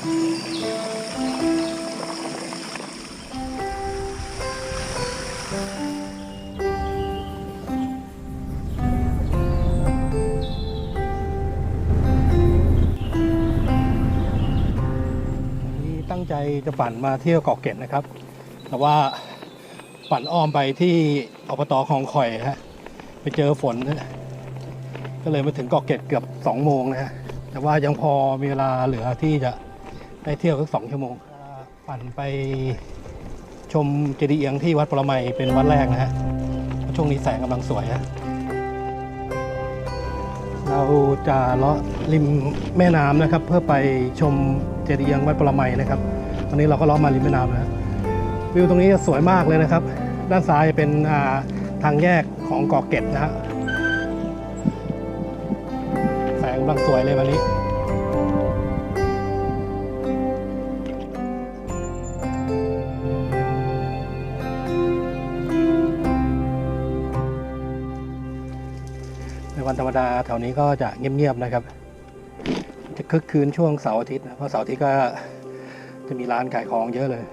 ตั้งใจจะปั่นมาเที่ยวเกาะเกร็ดนะครับ แต่ว่าปั่นอ้อมไปที่อบตคลองข่อยฮะ ไปเจอฝน ก็เลยมาถึงเกาะเกร็ดเกือบสองโมงนะฮะ แต่ว่ายังพอมีเวลาเหลือที่จะ ได้เที่ยวสักสองชั่วโมงปั่นไปชมเจดีย์เอียงที่วัดปรมัยเป็นวัดแรกนะฮะช่วงนี้แสงกำลังสวยฮะเราจะเลาะริมแม่น้ำนะครับ เพื่อไปชมเจดีย์เอียงวัดปรมัยนะครับวันนี้เราก็เลาะมาริมแม่น้ำนะวิวตรงนี้สวยมากเลยนะครับ ด้านซ้ายเป็นาทางแยกของเกาะเก็ดนะฮะแสงกำลังสวยเลยวันนี้ วันธรรมดาแถวนี้ก็จะเงียบๆนะครับ จะคึกคืนช่วงเสาร์อาทิตย์นะเพราะเสาร์อาทิตย์ก็จะมีร้านขายของเยอะเลย